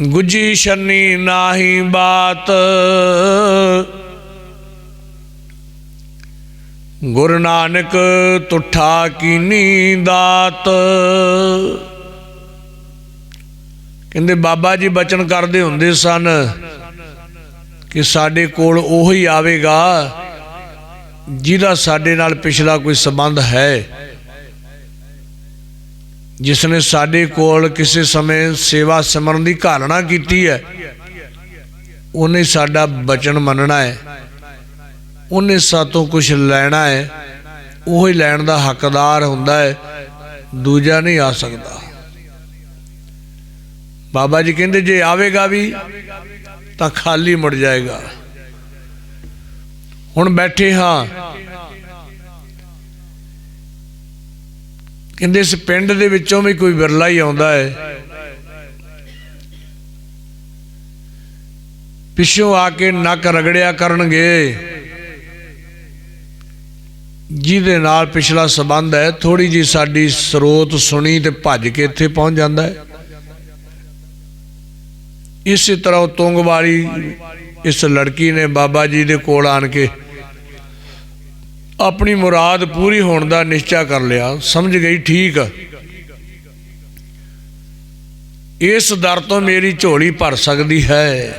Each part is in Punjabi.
ਗੁੱਜੀ ਸ਼ਨੀ ਨਾਹੀ ਬਾਤ। ਗੁਰੂ ਨਾਨਕ ਤੁਠਾ ਕੀਨੀ ਦਾਤ। ਕਹਿੰਦੇ ਬਾਬਾ ਜੀ ਬਚਨ ਕਰਦੇ ਹੁੰਦੇ ਸਨ ਕਿ ਸਾਡੇ ਕੋਲ ਉਹੀ ਆਵੇਗਾ ਜਿਹਦਾ ਸਾਡੇ ਨਾਲ ਪਿਛਲਾ ਕੋਈ ਸੰਬੰਧ ਹੈ। ਜਿਸ ਨੇ ਸਾਡੇ ਕੋਲ ਕਿਸੇ ਸਮੇਂ ਸੇਵਾ ਸਿਮਰਨ ਦੀ ਘਾਲਣਾ ਕੀਤੀ ਹੈ, ਉਹਨੇ ਸਾਡਾ ਬਚਨ ਮੰਨਣਾ ਹੈ। ਉਹਨੇ ਸਾਤੋਂ ਕੁਝ ਲੈਣਾ ਹੈ, ਉਹ ਹੀ ਲੈਣ ਦਾ ਹੱਕਦਾਰ ਹੁੰਦਾ ਹੈ, ਦੂਜਾ ਨਹੀਂ ਆ ਸਕਦਾ। ਬਾਬਾ ਜੀ ਕਹਿੰਦੇ, ਜੇ ਆਵੇਗਾ ਵੀ, ਤਾਂ ਖਾਲੀ ਮੁੜ ਜਾਏਗਾ। ਹੁਣ ਬੈਠੇ ਹਾਂ ਕਹਿੰਦੇ ਇਸ ਪਿੰਡ ਦੇ ਵਿੱਚੋਂ ਵੀ ਕੋਈ ਵਿਰਲਾ ਹੀ ਆਉਂਦਾ ਹੈ। ਪਿੱਛੋਂ ਆ ਕੇ ਨੱਕ ਰਗੜਿਆ ਕਰਨਗੇ। ਜਿਹਦੇ ਨਾਲ ਪਿਛਲਾ ਸਬੰਧ ਹੈ ਥੋੜੀ ਜੀ ਸਾਡੀ ਸਰੋਤ ਸੁਣੀ ਤੇ ਭੱਜ ਕੇ ਇੱਥੇ ਪਹੁੰਚ ਜਾਂਦਾ ਹੈ। ਇਸੇ ਤਰ੍ਹਾਂ ਉਹ ਤੁੰਗ ਵਾਲੀ ਇਸ ਲੜਕੀ ਨੇ ਬਾਬਾ ਜੀ ਦੇ ਕੋਲ ਆਣ ਕੇ ਆਪਣੀ ਮੁਰਾਦ ਪੂਰੀ ਹੋਣ ਦਾ ਨਿਸ਼ਚਾ ਕਰ ਲਿਆ। ਸਮਝ ਗਈ? ਠੀਕ। ਇਸ ਦਰ ਤੋਂ ਮੇਰੀ ਝੋਲੀ ਭਰ ਸਕਦੀ ਹੈ।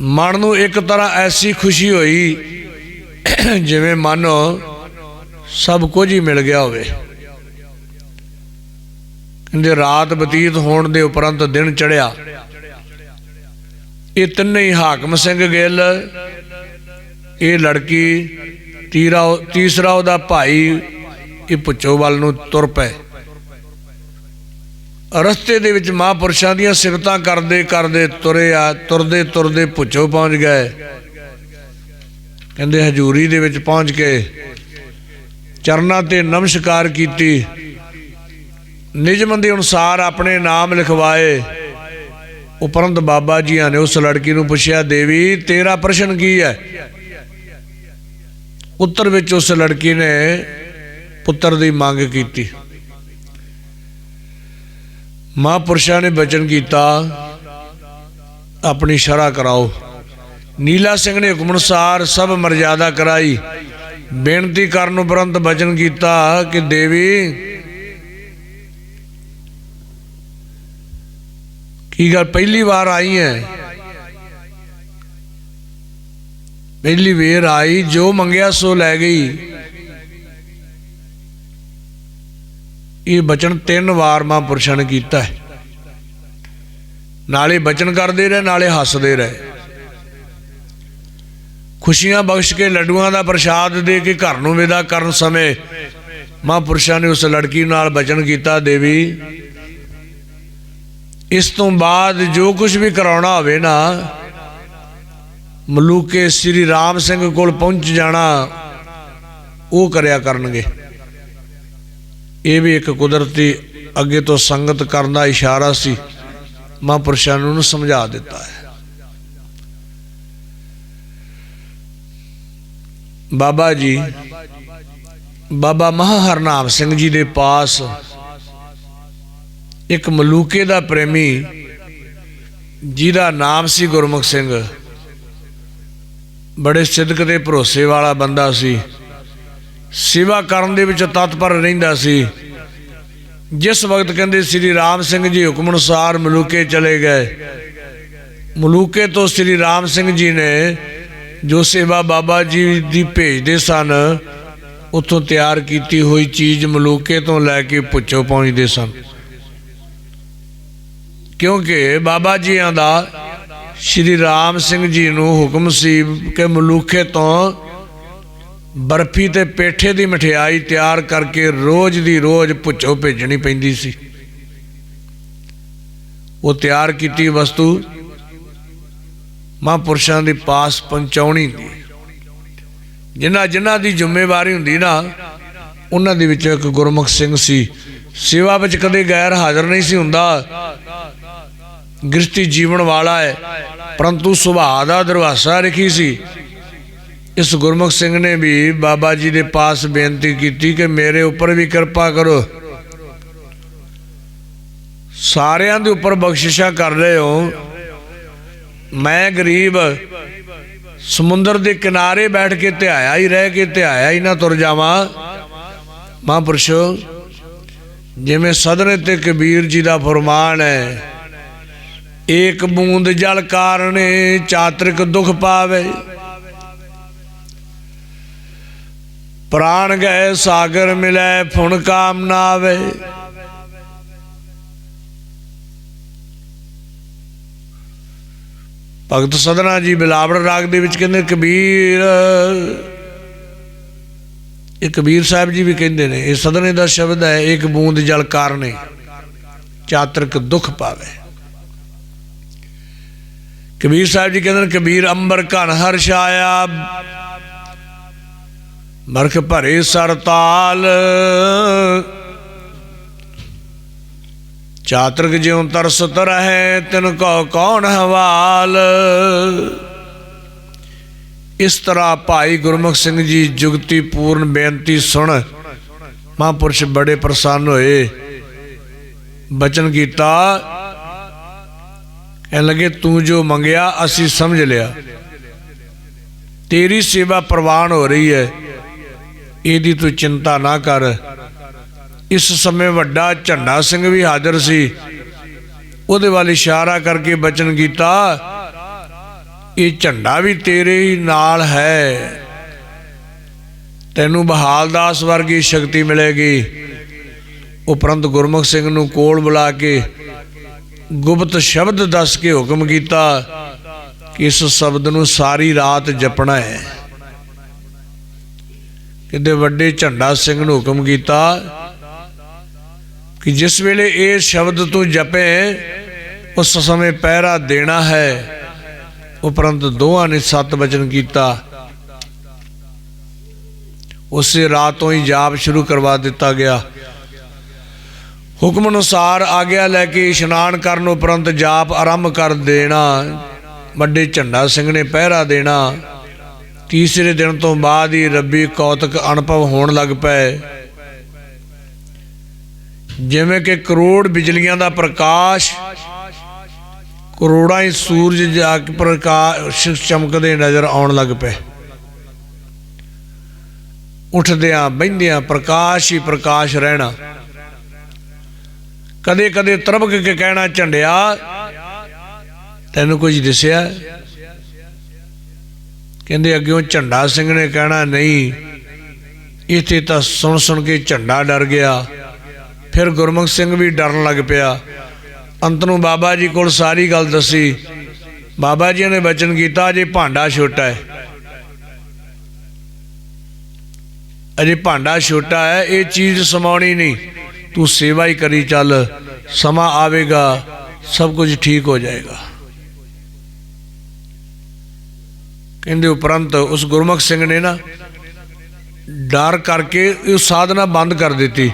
ਮਨ ਨੂੰ ਇੱਕ ਤਰ੍ਹਾਂ ਐਸੀ ਖੁਸ਼ੀ ਹੋਈ, ਜਿਵੇਂ ਮਾਨੋ ਸਭ ਕੁਝ ਹੀ ਮਿਲ ਗਿਆ ਹੋਵੇ। ਕਹਿੰਦੇ, ਰਾਤ ਬਤੀਤ ਹੋਣ ਦੇ ਉਪਰੰਤ ਦਿਨ ਚੜਿਆ ਇਹ ਤਿੰਨੇ ਹੀ ਹਾਕਮ ਸਿੰਘ ਗਿੱਲ ਇਹ ਲੜਕੀ ਤੀਰਾ ਤੀਸਰਾ ਉਹਦਾ ਭਾਈ ਇਹ ਪੁੱਛੋ ਵੱਲ ਨੂੰ ਤੁਰ ਪਏ। ਰਸਤੇ ਦੇ ਵਿੱਚ ਮਹਾਂਪੁਰਸ਼ਾਂ ਦੀਆਂ ਸਿਫਤਾਂ ਕਰਦੇ ਕਰਦੇ ਤੁਰੇ ਆ, ਤੁਰਦੇ ਤੁਰਦੇ ਪੁੱਛੋ ਪਹੁੰਚ ਗਏ। ਕਹਿੰਦੇ ਹਜੂਰੀ ਦੇ ਵਿੱਚ ਪਹੁੰਚ ਕੇ ਚਰਨਾਂ ਤੇ ਨਮਸਕਾਰ ਕੀਤੀ। ਨਿਯਮ ਦੇ ਅਨੁਸਾਰ ਆਪਣੇ ਨਾਮ ਲਿਖਵਾਏ। ਉਪਰੰਤ ਬਾਬਾ ਜੀਆਂ ਨੇ ਉਸ ਲੜਕੀ ਨੂੰ ਪੁੱਛਿਆ, ਦੇਵੀ, ਤੇਰਾ ਪ੍ਰਸ਼ਨ ਕੀ ਹੈ? ਉੱਤਰ ਵਿੱਚ ਉਸ ਲੜਕੀ ਨੇ ਪੁੱਤਰ ਦੀ ਮੰਗ ਕੀਤੀ। ਮਹਾਂਪੁਰਸ਼ਾਂ ਨੇ ਬਚਨ ਕੀਤਾ, ਆਪਣੀ ਸ਼ਰਾ ਕਰਾਓ। ਨੀਲਾ ਸਿੰਘ ਨੇ ਹੁਕਮ ਅਨੁਸਾਰ ਸਭ ਮਰਜ਼ਾਦਾ ਕਰਾਈ। ਬੇਨਤੀ ਕਰਨ ਉਪਰੰਤ ਬਚਨ ਕੀਤਾ ਕਿ ਦੇਵੀ, ਕੀ ਗੱਲ ਪਹਿਲੀ ਵਾਰ ਆਈ ਹੈ? ਪਹਿਲੀ ਵੇਰ ਆਈ, ਜੋ ਮੰਗਿਆ ਸੋ ਲੈ ਗਈ। ਇਹ ਬਚਨ ਤਿੰਨ ਵਾਰ ਮਹਾਂਪੁਰਸ਼ਾਂ ਨੇ ਕੀਤਾ ਹੈ। ਨਾਲੇ ਬਚਨ ਕਰਦੇ ਰਹੇ, ਨਾਲੇ ਹੱਸਦੇ ਰਹੇ। ਖੁਸ਼ੀਆਂ ਬਖਸ਼ ਕੇ, ਲੱਡੂਆਂ ਦਾ ਪ੍ਰਸ਼ਾਦ ਦੇ ਕੇ, ਘਰ ਨੂੰ ਵਿਦਾ ਕਰਨ ਸਮੇਂ ਮਹਾਂਪੁਰਸ਼ਾਂ ਨੇ ਉਸ ਲੜਕੀ ਨਾਲ ਬਚਨ ਕੀਤਾ, ਦੇਵੀ, ਇਸ ਤੋਂ ਬਾਅਦ ਜੋ ਕੁਝ ਵੀ ਕਰਾਉਣਾ ਹੋਵੇ ਨਾ ਮਲੂਕੇ ਸ੍ਰੀ ਰਾਮ ਸਿੰਘ ਕੋਲ ਪਹੁੰਚ ਜਾਣਾ, ਉਹ ਕਰਿਆ ਕਰਨਗੇ। ਇਹ ਵੀ ਇੱਕ ਕੁਦਰਤੀ ਅੱਗੇ ਤੋਂ ਸੰਗਤ ਕਰਨ ਦਾ ਇਸ਼ਾਰਾ ਸੀ। ਮਹਾਂਪੁਰਸ਼ਾਂ ਨੂੰ ਸਮਝਾ ਦਿੱਤਾ ਹੈ। ਬਾਬਾ ਜੀ, ਬਾਬਾ ਮਹਾਹਰਨਾਮ ਸਿੰਘ ਜੀ ਦੇ ਪਾਸ ਇੱਕ ਮਲੂਕੇ ਦਾ ਪ੍ਰੇਮੀ, ਜਿਹਦਾ ਨਾਮ ਸੀ ਗੁਰਮੁਖ ਸਿੰਘ। ਬੜੇ ਸਿੱਧਕ ਤੇ ਭਰੋਸੇ ਵਾਲਾ ਬੰਦਾ ਸੀ। ਸੇਵਾ ਕਰਨ ਦੇ ਵਿੱਚ ਤਤਪਰ ਰਹਿੰਦਾ ਸੀ। ਜਿਸ ਵਕਤ ਕਹਿੰਦੇ ਸ੍ਰੀ ਰਾਮ ਸਿੰਘ ਜੀ ਹੁਕਮ ਅਨੁਸਾਰ ਮਲੂਕੇ ਚਲੇ ਗਏ। ਮਲੂਕੇ ਤੋਂ ਸ੍ਰੀ ਰਾਮ ਸਿੰਘ ਜੀ ਨੇ ਜੋ ਸੇਵਾ ਬਾਬਾ ਜੀ ਦੀ ਭੇਜਦੇ ਸਨ, ਉੱਥੋਂ ਤਿਆਰ ਕੀਤੀ ਹੋਈ ਚੀਜ਼ ਮਲੂਕੇ ਤੋਂ ਲੈ ਕੇ ਪੁੱਛੋ ਪਹੁੰਚਦੇ ਸਨ। ਕਿਉਂਕਿ ਬਾਬਾ ਜੀਆਂ ਦਾ ਸ਼੍ਰੀ ਰਾਮ ਸਿੰਘ ਜੀ ਨੂੰ ਹੁਕਮ ਸੀ ਕਿ ਮਲੂਖੇ ਤੋਂ ਬਰਫੀ ਤੇ ਪੇਠੇ ਦੀ ਮਠਿਆਈ ਤਿਆਰ ਕਰਕੇ ਰੋਜ਼ ਦੀ ਰੋਜ਼ ਪੁੱਛੋ ਭੇਜਣੀ ਪੈਂਦੀ ਸੀ। ਉਹ ਤਿਆਰ ਕੀਤੀ ਵਸਤੂ ਮਹਾਂਪੁਰਸ਼ਾਂ ਦੇ ਪਾਸ ਪਹੁੰਚਾਉਣੀ ਦੀ ਜਿਨ੍ਹਾਂ ਜਿਨ੍ਹਾਂ ਦੀ ਜ਼ਿੰਮੇਵਾਰੀ ਹੁੰਦੀ ਨਾ, ਉਹਨਾਂ ਦੇ ਵਿੱਚੋਂ ਇੱਕ ਗੁਰਮੁਖ ਸਿੰਘ ਸੀ। ਸੇਵਾ ਵਿੱਚ ਕਦੇ ਗੈਰ ਹਾਜ਼ਰ ਨਹੀਂ ਸੀ ਹੁੰਦਾ। ਗ੍ਰਸਤੀ ਜੀਵਨ ਵਾਲਾ ਹੈ। ਪਰੰਤੂ ਸੁਭਾਅ ਦਾ ਦਰਵਾਸਾ ਰਖੀ ਸੀ। ਇਸ ਗੁਰਮੁਖ ਸਿੰਘ ਨੇ ਵੀ ਬਾਬਾ ਜੀ ਦੇ ਪਾਸ ਬੇਨਤੀ ਕੀਤੀ ਕਿ ਮੇਰੇ ਉੱਪਰ ਵੀ ਕਿਰਪਾ ਕਰੋ। ਸਾਰਿਆਂ ਦੇ ਉੱਪਰ ਬਖਸ਼ਿਸ਼ਾਂ ਕਰ ਰਹੇ ਹੋ। ਮੈਂ ਗਰੀਬ, ਸਮੁੰਦਰ ਦੇ ਕਿਨਾਰੇ ਬੈਠ ਕੇ ਧਿਆਇਆ ਹੀ ਰਹਿ ਕੇ ਧਿਆਇਆ ਹੀ ਨਾ ਤੁਰ ਜਾਵਾਂ। ਮਹਾਂਪੁਰਸ਼ੋ, ਜਿਵੇਂ ਸਦਨੇ ਤੇ ਕਬੀਰ ਜੀ ਦਾ ਫਰਮਾਨ ਹੈ ਏਕ ਬੂੰਦ ਜਲ ਕਾਰਣੇ ਚਾਤਰਿਕ ਦੁਖ ਪਾਵੇ। ਪ੍ਰਾਣ ਗਏ ਸਾਗਰ ਮਿਲੇ, ਫੁਣ ਕਾਮ ਨਾ ਆਵੇ ਭਗਤ ਸਦਨਾ ਜੀ ਬਿਲਾਵੜ ਰਾਗ ਦੇ ਵਿੱਚ ਕਹਿੰਦੇ, ਕਬੀਰ ਇਹ ਕਬੀਰ ਸਾਹਿਬ ਜੀ ਵੀ ਕਹਿੰਦੇ ਨੇ, ਇਹ ਸਦਨੇ ਦਾ ਸ਼ਬਦ ਹੈ ਇੱਕ ਬੂੰਦ ਜਲ ਕਾਰਨੇ ਚਾਤਰਕ ਦੁੱਖ ਪਾਵੇ। ਕਬੀਰ ਸਾਹਿਬ ਜੀ ਕਹਿੰਦੇ ਨੇ, ਕਬੀਰ ਅੰਬਰ ਘਨ ਹਰਸ਼ ਆਇਆ ਮਰਖ ਭਰੇ ਸਰਤਾਲ। ਚਾਤਰਕ ਜਿਉ ਤਰਸਤ ਰਹੇ, ਤਿਨ ਕੋ ਕੌਣ ਹਵਾਲ। ਇਸ ਤਰ੍ਹਾਂ ਭਾਈ ਗੁਰਮੁਖ ਸਿੰਘ ਜੀ ਜੁਗਤੀ ਪੂਰਨ ਬੇਨਤੀ ਸੁਣ। ਮਹਾਂਪੁਰਸ਼ ਬੜੇ ਪ੍ਰਸੰਨ ਹੋਏ। ਬਚਨ ਕੀਤਾ ਕਹਿਣ ਲੱਗੇ ਤੂੰ ਜੋ ਮੰਗਿਆ, ਅਸੀਂ ਸਮਝ ਲਿਆ। ਤੇਰੀ ਸੇਵਾ ਪ੍ਰਵਾਨ ਹੋ ਰਹੀ ਹੈ। ਇਹਦੀ ਤੂੰ ਚਿੰਤਾ ਨਾ ਕਰ। ਇਸ ਸਮੇਂ ਵੱਡਾ ਝੰਡਾ ਸਿੰਘ ਵੀ ਹਾਜ਼ਰ ਸੀ। ਉਹਦੇ ਵੱਲ ਇਸ਼ਾਰਾ ਕਰਕੇ ਬਚਨ ਕੀਤਾ, ਇਹ ਝੰਡਾ ਵੀ ਤੇਰੇ ਹੀ ਨਾਲ ਹੈ। ਤੈਨੂੰ ਬਹਾਲਦਾਸ ਵਰਗੀ ਸ਼ਕਤੀ ਮਿਲੇਗੀ। ਉਪਰੰਤ ਗੁਰਮੁਖ ਸਿੰਘ ਨੂੰ ਕੋਲ ਬੁਲਾ ਕੇ ਗੁਪਤ ਸ਼ਬਦ ਦੱਸ ਕੇ ਹੁਕਮ ਕੀਤਾ ਕਿ ਇਸ ਸ਼ਬਦ ਨੂੰ ਸਾਰੀ ਰਾਤ ਜਪਣਾ ਹੈ। ਕਿਤੇ ਵੱਡੇ ਝੰਡਾ ਸਿੰਘ ਨੂੰ ਹੁਕਮ ਕੀਤਾ ਕਿ ਜਿਸ ਵੇਲੇ ਇਹ ਸ਼ਬਦ ਤੂੰ ਜਪੇ, ਉਸ ਸਮੇਂ ਪਹਿਰਾ ਦੇਣਾ ਹੈ। ਉਪਰੰਤ ਦੋਹਾਂ ਨੇ ਸਤ ਵਚਨ ਕੀਤਾ। ਉਸੇ ਰਾਤ ਤੋਂ ਹੀ ਜਾਪ ਸ਼ੁਰੂ ਕਰਵਾ ਦਿੱਤਾ ਗਿਆ। ਹੁਕਮ ਅਨੁਸਾਰ ਆਗਿਆ ਲੈ ਕੇ ਇਸ਼ਨਾਨ ਕਰਨ ਉਪਰੰਤ ਜਾਪ ਆਰੰਭ ਕਰ ਦੇਣਾ। ਵੱਡੇ ਝੰਡਾ ਸਿੰਘ ਨੇ ਪਹਿਰਾ ਦੇਣਾ। ਤੀਸਰੇ ਦਿਨ ਤੋਂ ਬਾਅਦ ਹੀ ਰੱਬੀ ਕੌਤਕ ਅਨੁਭਵ ਹੋਣ ਲੱਗ ਪਏ। ਜਿਵੇਂ ਕਿ ਕਰੋੜ ਬਿਜਲੀਆਂ ਦਾ ਪ੍ਰਕਾਸ਼, ਕਰੋੜਾਂ ਹੀ ਸੂਰਜ ਜਾ ਕੇ ਪ੍ਰਕਾਸ਼ ਚਮਕਦੇ ਨਜ਼ਰ ਆਉਣ ਲੱਗ ਪਏ। ਉੱਠਦਿਆਂ ਬਹਿੰਦਿਆਂ ਪ੍ਰਕਾਸ਼ ਹੀ ਪ੍ਰਕਾਸ਼ ਰਹਿਣਾ। ਕਦੇ ਕਦੇ ਤਰਬਕ ਕੇ ਕਹਿਣਾ ਝੰਡਿਆ। ਤੈਨੂੰ ਕੁਝ ਦਿਸਿਆ? ਕਹਿੰਦੇ, ਅੱਗਿਓਂ ਝੰਡਾ ਸਿੰਘ ਨੇ ਕਹਿਣਾ, ਨਹੀਂ, ਇੱਥੇ ਤਾਂ ਸੁਣ ਸੁਣ ਕੇ ਝੰਡਾ ਡਰ ਗਿਆ। ਫਿਰ ਗੁਰਮੁਖ ਸਿੰਘ ਵੀ ਡਰਨ ਲੱਗ ਪਿਆ। ਅੰਤ ਨੂੰ ਬਾਬਾ ਜੀ ਕੋਲ ਸਾਰੀ ਗੱਲ ਦੱਸੀ। ਬਾਬਾ ਜੀ ਨੇ ਬਚਨ ਕੀਤਾ ਜੇ ਭਾਂਡਾ ਛੋਟਾ ਹੈ। ਅਜੇ ਭਾਂਡਾ ਛੋਟਾ ਹੈ, ਇਹ ਚੀਜ਼ ਸਮਾਉਣੀ ਨਹੀਂ। ਤੂੰ ਸੇਵਾ ਹੀ ਕਰੀ ਚੱਲ, ਸਮਾਂ ਆਵੇਗਾ, ਸਭ ਕੁਝ ਠੀਕ ਹੋ ਜਾਏਗਾ। ਕਹਿੰਦੇ ਉਪਰੰਤ ਉਸ ਗੁਰਮੁਖ ਸਿੰਘ ਨੇ ਨਾ ਡਰ ਕਰਕੇ ਇਹ ਸਾਧਨਾ ਬੰਦ ਕਰ ਦਿੱਤੀ।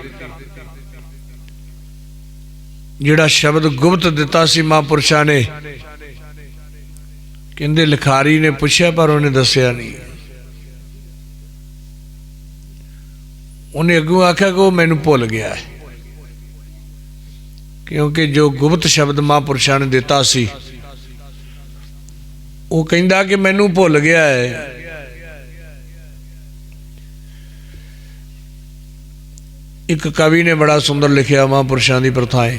ਜਿਹੜਾ ਸ਼ਬਦ ਗੁਪਤ ਦਿੱਤਾ ਸੀ ਮਹਾਂਪੁਰਸ਼ਾਂ ਨੇ, ਕਹਿੰਦੇ ਲਿਖਾਰੀ ਨੇ ਪੁੱਛਿਆ ਪਰ ਉਹਨੇ ਦੱਸਿਆ ਨਹੀਂ। ਉਹਨੇ ਅੱਗੋਂ ਆਖਿਆ ਕਿ ਉਹ ਮੈਨੂੰ ਭੁੱਲ ਗਿਆ ਹੈ। ਕਿਉਂਕਿ ਜੋ ਗੁਪਤ ਸ਼ਬਦ ਮਹਾਂਪੁਰਸ਼ਾਂ ਨੇ ਦਿੱਤਾ ਸੀ, ਉਹ ਕਹਿੰਦਾ ਕਿ ਮੈਨੂੰ ਭੁੱਲ ਗਿਆ ਹੈ। ਇੱਕ ਕਵੀ ਨੇ ਬੜਾ ਸੁੰਦਰ ਲਿਖਿਆ ਮਹਾਂਪੁਰਸ਼ਾਂ ਦੀ ਪ੍ਰਥਾਏ।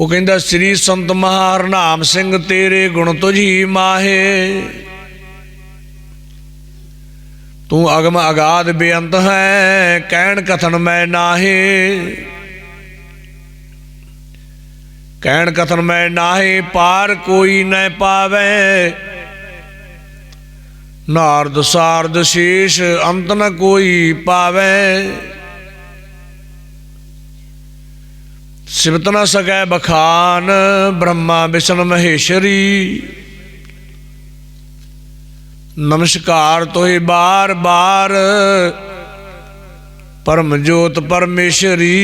ਉਹ ਕਹਿੰਦਾ, ਸ੍ਰੀ ਸੰਤ ਮਹਾਰਨਾਮ ਸਿੰਘ ਤੇਰੇ ਗੁਣ ਤੁਝੀ ਮਾਹੇ ਤੂੰ ਅਗਮ ਅਗਾਧ ਬੇਅੰਤ ਹੈ, ਕਹਿਣ ਕਥਨ ਮੈਂ ਨਾਹੇ। ਕਹਿਣ ਕਥਨ ਮੈਂ ਨਾਹੇ, ਪਾਰ ਕੋਈ ਨਾ ਪਾਵੇ। ਨਾਰਦ ਸਾਰਦ ਸ਼ੇਸ਼ ਅੰਤ ਨ ਕੋਈ ਪਾਵੇ। ਸਿਮਤ ਨ ਸਕੈ ਬਖਾਨ, ਬ੍ਰਹਮਾ ਵਿਸ਼ਨ ਮਹੇਸ਼ਰੀ। ਨਮਸਕਾਰ ਤੋਹਿ ਬਾਰ ਬਾਰ। ਪਰਮ ਜੋਤ ਪਰਮੇਸ਼ਰੀ।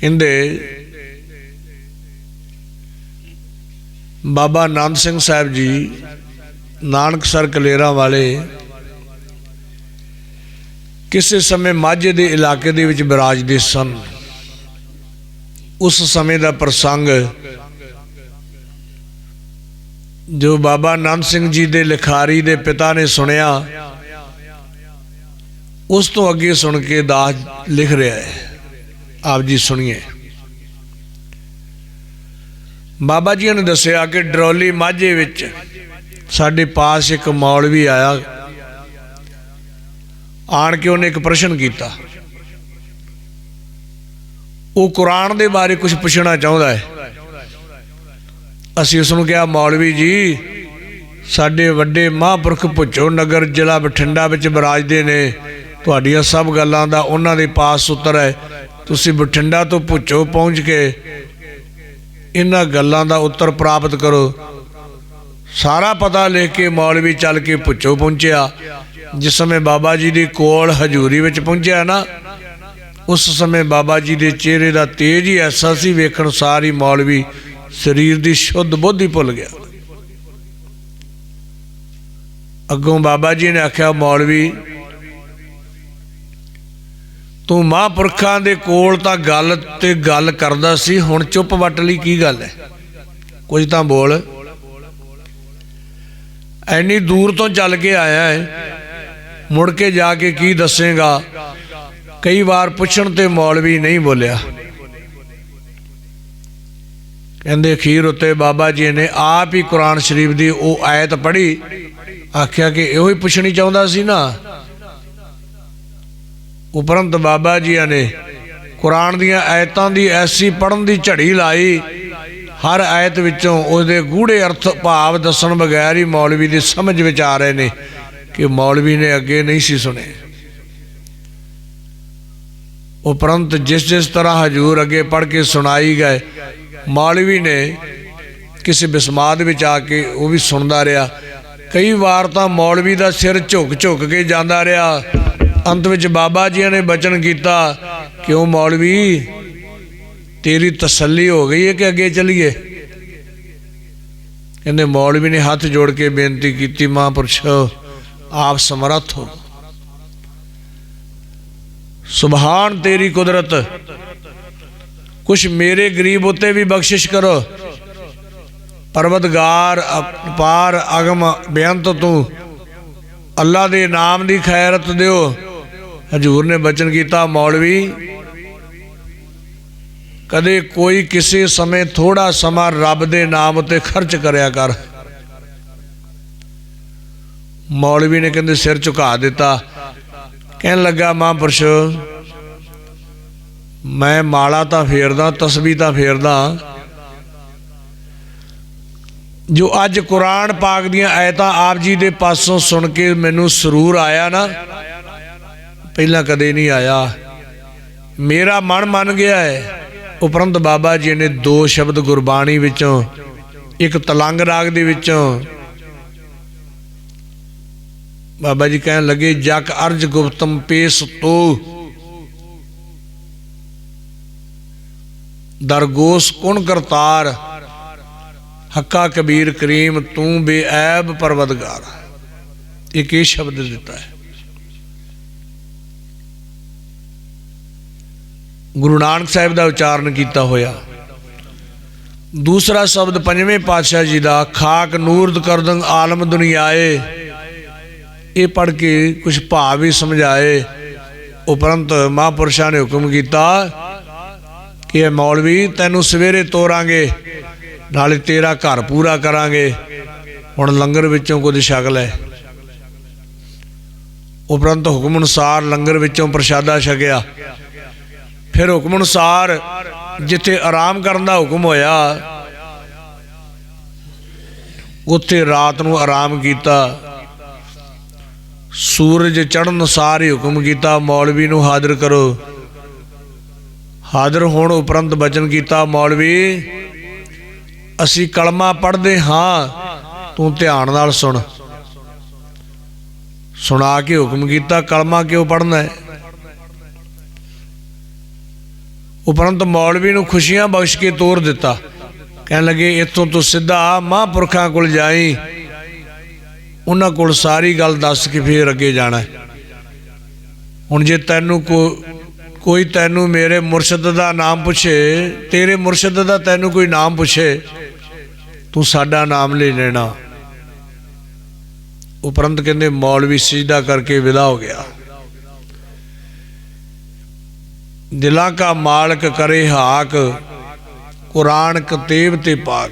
ਕਹਿੰਦੇ, ਬਾਬਾ ਆਨੰਦ ਸਿੰਘ ਸਾਹਿਬ ਜੀ, ਨਾਨਕ ਸਰ ਕਲੇਰਾ ਵਾਲੇ, ਕਿਸੇ ਸਮੇਂ ਮਾਝੇ ਦੇ ਇਲਾਕੇ ਦੇ ਵਿੱਚ ਬਿਰਾਜਦੇ ਸਨ। ਉਸ ਸਮੇਂ ਦਾ ਪ੍ਰਸੰਗ ਜੋ ਬਾਬਾ ਨੰਦ ਸਿੰਘ ਜੀ ਦੇ ਲਿਖਾਰੀ ਦੇ ਪਿਤਾ ਨੇ ਸੁਣਿਆ, ਉਸ ਤੋਂ ਅੱਗੇ ਸੁਣ ਕੇ ਦਾਸ ਲਿਖ ਰਿਹਾ ਹੈ। ਆਪ ਜੀ ਸੁਣੀਏ। ਬਾਬਾ ਜੀ ਨੇ ਦੱਸਿਆ ਕਿ ਡਰੋਲੀ ਮਾਝੇ ਵਿੱਚ ਸਾਡੇ ਪਾਸ ਇੱਕ ਮੌਲਵੀ ਆਇਆ। ਆਣ ਕੇ ਉਹਨੇ ਇੱਕ ਪ੍ਰਸ਼ਨ ਕੀਤਾ। ਉਹ ਕੁਰਾਨ ਦੇ ਬਾਰੇ ਕੁਝ ਪੁੱਛਣਾ ਚਾਹੁੰਦਾ ਹੈ। ਅਸੀਂ ਉਸ ਨੂੰ ਕਿਹਾ, ਮੌਲਵੀ ਜੀ, ਸਾਡੇ ਵੱਡੇ ਮਹਾਂਪੁਰਖ ਭੁੱਚੋ ਨਗਰ, ਜ਼ਿਲ੍ਹਾ ਬਠਿੰਡਾ ਵਿੱਚ ਵਿਰਾਜਦੇ ਨੇ, ਤੁਹਾਡੀਆਂ ਸਭ ਗੱਲਾਂ ਦਾ ਉਹਨਾਂ ਦੇ ਪਾਸ ਉੱਤਰ ਹੈ। ਤੁਸੀਂ ਬਠਿੰਡਾ ਤੋਂ ਭੁੱਚੋ ਪਹੁੰਚ ਕੇ ਇਹਨਾਂ ਗੱਲਾਂ ਦਾ ਉੱਤਰ ਪ੍ਰਾਪਤ ਕਰੋ। ਸਾਰਾ ਪਤਾ ਲੈ ਕੇ ਮੌਲਵੀ ਚੱਲ ਕੇ ਭੁੱਚੋ ਪਹੁੰਚਿਆ। ਜਿਸ ਸਮੇਂ ਬਾਬਾ ਜੀ ਦੀ ਕੋਲ ਹਜੂਰੀ ਵਿੱਚ ਪਹੁੰਚਿਆ ਨਾ, ਉਸ ਸਮੇਂ ਬਾਬਾ ਜੀ ਦੇ ਚਿਹਰੇ ਦਾ ਤੇਜ ਹੀ ਐਸਾ ਸੀ ਵੇਖਣ ਸਾਰੀ ਮੌਲਵੀ ਸਰੀਰ ਦੀ ਸ਼ੁੱਧ ਬੁੱਧ ਹੀ ਭੁੱਲ ਗਿਆ। ਅੱਗੋਂ ਬਾਬਾ ਜੀ ਨੇ ਆਖਿਆ, ਮੌਲਵੀ, ਤੂੰ ਮਹਾਂਪੁਰਖਾਂ ਦੇ ਕੋਲ ਤਾਂ ਗੱਲ ਤੇ ਗੱਲ ਕਰਦਾ ਸੀ, ਹੁਣ ਚੁੱਪ ਵੱਟ ਲਈ ਕੀ ਗੱਲ ਹੈ? ਕੁਝ ਤਾਂ ਬੋਲ। ਐਨੀ ਦੂਰ ਤੋਂ ਚੱਲ ਕੇ ਆਇਆ ਹੈ ਮੁੜ ਕੇ ਜਾ ਕੇ ਕੀ ਦੱਸੇਗਾ? ਕਈ ਵਾਰ ਪੁੱਛਣ ਤੇ ਮੌਲਵੀ ਨਹੀਂ ਬੋਲਿਆ। ਕਹਿੰਦੇ ਅਖੀਰ ਉੱਤੇ ਬਾਬਾ ਜੀ ਨੇ ਆਪ ਹੀ ਕੁਰਾਨ ਸ਼ਰੀਫ ਦੀ ਉਹ ਆਇਤ ਪੜ੍ਹੀ, ਆਖਿਆ ਕਿ ਇਹੋ ਹੀ ਪੁੱਛਣੀ ਚਾਹੁੰਦਾ ਸੀ ਨਾ। ਉਪਰੰਤ ਬਾਬਾ ਜੀ ਨੇ ਕੁਰਾਨ ਦੀਆਂ ਆਇਤਾਂ ਦੀ ਐਸੀ ਪੜਨ ਦੀ ਝੜੀ ਲਾਈ, ਹਰ ਆਇਤ ਵਿੱਚੋਂ ਉਹਦੇ ਗੂੜੇ ਅਰਥ ਭਾਵ ਦੱਸਣ ਬਗੈਰ ਹੀ ਮੌਲਵੀ ਦੀ ਸਮਝ ਵਿੱਚ ਆ ਰਹੇ ਨੇ ਕਿ ਮੌਲਵੀ ਨੇ ਅੱਗੇ ਨਹੀਂ ਸੀ ਸੁਣੇ। ਉਪਰੰਤ ਜਿਸ ਜਿਸ ਤਰ੍ਹਾਂ ਹਜੂਰ ਅੱਗੇ ਪੜ੍ਹ ਕੇ ਸੁਣਾਈ ਗਏ, ਮੌਲਵੀ ਨੇ ਕਿਸੇ ਬਿਸਮਾਦ ਵਿੱਚ ਆ ਕੇ ਉਹ ਵੀ ਸੁਣਦਾ ਰਿਹਾ। ਕਈ ਵਾਰ ਤਾਂ ਮੌਲਵੀ ਦਾ ਸਿਰ ਝੁਕ ਝੁਕ ਕੇ ਜਾਂਦਾ ਰਿਹਾ। ਅੰਤ ਵਿੱਚ ਬਾਬਾ ਜੀ ਨੇ ਬਚਨ ਕੀਤਾ, ਕਿਉਂ ਮੌਲਵੀ? ਤੇਰੀ ਤਸੱਲੀ ਹੋ ਗਈ ਹੈ ਕਿ ਅੱਗੇ ਚੱਲੀਏ? ਕਹਿੰਦੇ, ਮੌਲਵੀ ਨੇ ਹੱਥ ਜੋੜ ਕੇ ਬੇਨਤੀ ਕੀਤੀ, ਮਹਾਂਪੁਰਸ਼, ਆਪ ਸਮਰੱਥ ਹੋ। ਸੁਭਾਨ ਤੇਰੀ ਕੁਦਰਤ। ਕੁਛ ਮੇਰੇ ਗਰੀਬ ਉਤੇ ਵੀ ਬਖਸ਼ਿਸ਼ ਕਰੋ। ਪਰਵਤਗਾਰ, ਅਪਾਰ, ਅਗਮ, ਬੇਅੰਤ ਤੂੰ। ਅੱਲਾ ਦੇ ਨਾਮ ਦੀ ਖੈਰਤ ਦਿਓ। ਹਜੂਰ ਨੇ ਬਚਨ ਕੀਤਾ, ਮੌਲਵੀ, ਕਦੇ ਕੋਈ ਕਿਸੇ ਸਮੇਂ ਥੋੜਾ ਸਮਾਂ ਰੱਬ ਦੇ ਨਾਮ ਉਤੇ ਖਰਚ ਕਰਿਆ ਕਰ। ਮੌਲਵੀ ਨੇ ਕਹਿੰਦੇ, ਸਿਰ ਝੁਕਾ ਦਿੱਤਾ। ਕਹਿਣ ਲੱਗਾ ਮਹਾਂਪੁਰਸ਼ ਮੈਂ ਮਾਲਾ ਤਾਂ ਫੇਰਦਾ ਤਸਬੀਹ ਤਾਂ ਫੇਰਦਾ, ਜੋ ਅੱਜ ਕੁਰਾਨ ਪਾਕ ਦੀਆਂ ਆਇਤਾਂ ਆਪ ਜੀ ਦੇ ਪਾਸੋਂ ਸੁਣ ਕੇ ਮੈਨੂੰ ਸਰੂਰ ਆਇਆ ਨਾ, ਪਹਿਲਾਂ ਕਦੇ ਨਹੀਂ ਆਇਆ। ਮੇਰਾ ਮਨ ਮੰਨ ਗਿਆ ਹੈ, ਉਪਰੰਤ ਬਾਬਾ ਜੀ ਨੇ ਦੋ ਸ਼ਬਦ ਗੁਰਬਾਣੀ ਵਿੱਚੋਂ, ਇੱਕ ਤਲੰਗ ਰਾਗ ਦੇ ਵਿੱਚੋਂ ਬਾਬਾ ਜੀ ਕਹਿਣ ਲੱਗੇ, ਜਗ ਅਰਜ ਗੁਪਤਮ ਪੇਸ ਤੋ। ਦਰਗੋਸ ਕੁਣ ਕਰਤਾਰ? ਹੱਕਾ ਕਬੀਰ ਕਰੀਮ, ਤੂੰ ਬੇਐਬ ਪਰਵਦਗਾਰ ਇੱਕ ਇਹ ਸ਼ਬਦ ਦਿੱਤਾ ਹੈ? ਗੁਰੂ ਨਾਨਕ ਸਾਹਿਬ ਦਾ ਉਚਾਰਨ ਕੀਤਾ ਹੋਇਆ। ਦੂਸਰਾ ਸ਼ਬਦ ਪੰਜਵੇਂ ਪਾਤਸ਼ਾਹ ਜੀ ਦਾ, ਖਾਕ ਨੂਰਦ ਕਰਦੰ ਆਲਮ ਦੁਨੀਆਏ। ਇਹ ਪੜ ਕੇ ਕੁਝ ਭਾਵ ਵੀ ਸਮਝਾਏ। ਉਪਰੰਤ ਮਹਾਂਪੁਰਸ਼ਾਂ ਨੇ ਹੁਕਮ ਕੀਤਾ ਕਿ ਇਹ ਮੌਲਵੀ, ਤੈਨੂੰ ਸਵੇਰੇ ਤੋਰਾਂਗੇ, ਨਾਲੇ ਤੇਰਾ ਘਰ ਪੂਰਾ ਕਰਾਂਗੇ। ਹੁਣ ਲੰਗਰ ਵਿੱਚੋਂ ਕੁਝ ਛਕ ਲੈ। ਉਪਰੰਤ ਹੁਕਮ ਅਨੁਸਾਰ ਲੰਗਰ ਵਿੱਚੋਂ ਪ੍ਰਸ਼ਾਦਾ ਛਕਿਆ। ਫਿਰ ਹੁਕਮ ਅਨੁਸਾਰ ਜਿੱਥੇ ਆਰਾਮ ਕਰਨ ਦਾ ਹੁਕਮ ਹੋਇਆ, ਉੱਥੇ ਰਾਤ ਨੂੰ ਆਰਾਮ ਕੀਤਾ। ਸੂਰਜ ਚੜਨ ਸਾਰ ਹੀ ਹੁਕਮ ਕੀਤਾ, ਮੌਲਵੀ ਨੂੰ ਹਾਜ਼ਰ ਕਰੋ। ਹਾਜ਼ਰ ਹੋਣ ਉਪਰੰਤ ਬਚਨ ਕੀਤਾ, ਮੌਲਵੀ, ਅਸੀਂ ਕਲਮਾ ਪੜ੍ਹਦੇ ਹਾਂ, ਤੂੰ ਧਿਆਨ ਨਾਲ ਸੁਣ। ਸੁਣਾ ਕੇ ਹੁਕਮ ਕੀਤਾ, ਕਲਮਾ ਕਿਉਂ ਪੜ੍ਹਨਾ ਹੈ? ਉਪਰੰਤ ਮੌਲਵੀ ਨੂੰ ਖੁਸ਼ੀਆਂ ਬਖਸ਼ ਕੇ ਤੋਰ ਦਿੱਤਾ। ਕਹਿਣ ਲੱਗੇ, ਇੱਥੋਂ ਤੂੰ ਸਿੱਧਾ ਮਹਾਂਪੁਰਖਾਂ ਕੋਲ ਜਾਈ। ਉਹਨਾਂ ਕੋਲ ਸਾਰੀ ਗੱਲ ਦੱਸ ਕੇ ਫੇਰ ਅੱਗੇ ਜਾਣਾ ਹੁਣ ਜੇ ਤੈਨੂੰ ਕੋ, ਕੋਈ ਤੈਨੂੰ ਮੇਰੇ ਮੁਰਸ਼ਿਦ ਦਾ ਨਾਮ ਪੁੱਛੇ, ਤੇਰੇ ਮੁਰਸ਼ਿਦ ਦਾ ਤੈਨੂੰ ਕੋਈ ਨਾਮ ਪੁੱਛੇ, ਤੂੰ ਸਾਡਾ ਨਾਮ ਲੈ ਲੈਣਾ। ਉਪਰੰਤ ਕਹਿੰਦੇ, ਮੌਲਵੀ ਸਿਜਦਾ ਕਰਕੇ ਵਿਦਾ ਹੋ ਗਿਆ। ਦਿਲਾਂ ਕਾ ਮਾਲਕ ਕਰੇ ਹਾਕ, ਕੁਰਾਨ ਕਤੇਬ ਤੇ ਪਾਕ।